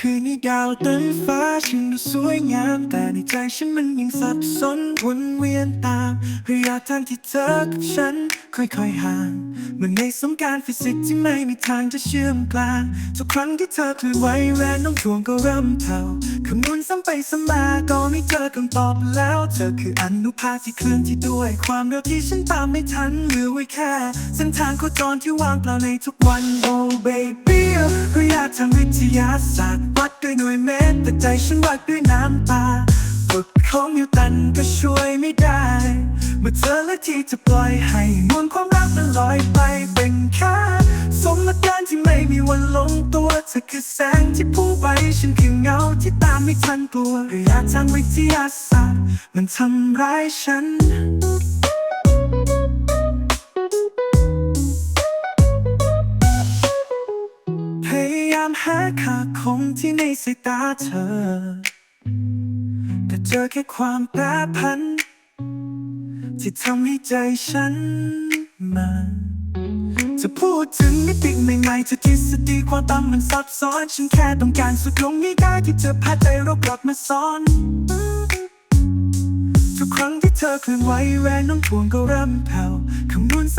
คืนนี้ดาวเต็มฟ้าฉันดูสวยงาม แต่ในใจฉันมันยังสับสนวนเวียนตามระยะทางที่เธอกับฉัน ค่อยๆห่างเหมือนในสมการฟิสิกส์ที่ไม่มีทางจะเชื่อมกลางทุกครั้งที่เธอเคลื่อนไหวแรงโน้มถ่วงก็เริ่มเท่าคำนวณซ้ำไปซ้ำมาก็ไม่เจอคำตอบแล้ว เธอคืออนุภาคที่เคลื่อนที่ด้วย ความเร็วที่ฉันตามไม่ทันเหลือไว้แค่ เส้นทางโคจรที่ว่างเปล่าในทุกวัน oh baby ระยะทางวิทยาศาสตร์วัดด้วยหน่วยเมตรแต่ใจฉันวัดด้วยน้ำตากฎของนิวตันก็ช่วยไม่ได้ เมื่อเธอและที่จะปล่อยให้มวลความรักมันลอยไปเป็นแค่สมการที่ไม่มีวันลงตัวเธอคือแสงที่พุ่งไปฉันคือเงาที่ตามไม่ทันกลัวระยะทางวิทยาศาสตร์มันทำร้ายฉันายามหาค่าคงที่ในสายตาเธอ แต่เจอแค่ความแปรผัน ที่ทำให้ใจฉันมาจะพูดถึงมิติใหม่ๆจะทฤษฎีความตั้งมันซับซ้อน ฉันแค่ต้องการสุดลงนี้ได้ที่จะพาใจเรากลับมาซ้อน ทุกครั้งที่เธอเคลื่อนไหวแรงน้องถ่วงก็เริ่มแผ่วคำนวณ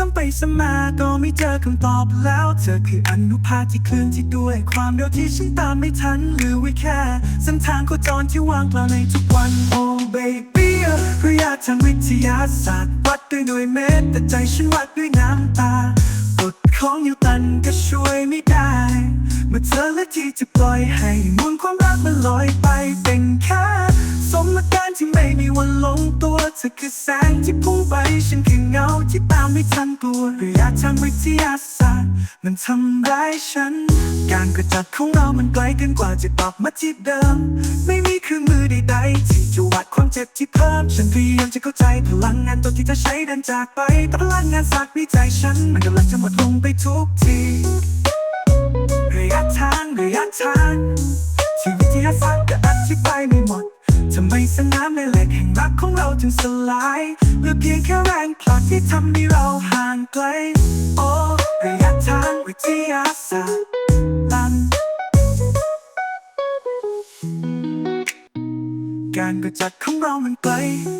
ซ้ำไปซ้ำมาก็ไม่เจอคำตอบแล้ว เธอคืออนุภาคที่เคลื่อนที่ด้วย ความเร็วที่ฉันตามไม่ทันหลือไว้แค่เส้นทางโคจรที่ว่างเปล่าในทุกวัน oh baby ระยะทางวิทยาศาสตร์ วัดด้วยหน่วยเมตรแต่ใจฉันวัดด้วยน้ำตากฎของนิวตันก็ช่วยไม่ได้ เมื่อเธอและที่จะปล่อยให้มวลความรักมันลอยไปเป็นแค่สมการที่ไม่มีวันลงตัวเธอคือแสงที่พุ่งไปฉันคือ เงาที่ตามไม่ทันกลัวระยะทางวิทยาศาสตร์ มันทำร้ายฉัน การกระจัดของเรามันไกลเกินกว่าจะตอบมาที่เดิม ไม่มีเครื่องมือใดๆที่จะวัดความเจ็บที่เพิ่ม ฉันพยายามจะเข้าใจพลังงานตัวที่เธอใช้เดินจากไปแต่พลังงานสักในใจฉัน มันกำลังจะหมดลงไปทุกที สนามในเหล็กแห่งรักของเราถึงสลายเหลือเพียงแค่แรงผลักที่ทำให้เราห่างไกล โอ้ระยะทางวิทยาศาสตร์ลันการกระจัดของเรามันไกล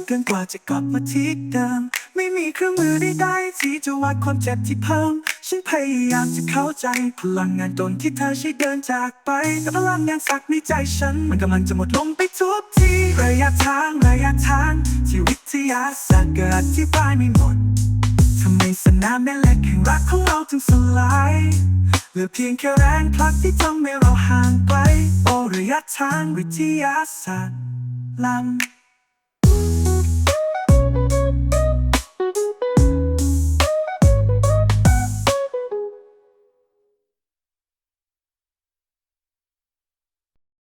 เกินกว่าจะกลับมาที่เดิม ไม่มีเครื่องมือใดๆที่จะวัดความเจ็บที่เพิ่ม ฉันพยายามจะเข้าใจ พลังงานตนที่เธอใช้เดินจากไปแต่พลังงานสักในใจฉัน มันกำลังจะหมดลงไปทุกทีระยะทางระยะทาง ที่วิทยาศาสตร์ก็อธิบายไม่หมดทำไมสนามแม่เหล็กแห่งรักของเราถึงสลายเหลือเพียงแค่แรงผลักที่ทำให้เราห่างไกลโอระยะทางวิทยาศาสตร์ลำ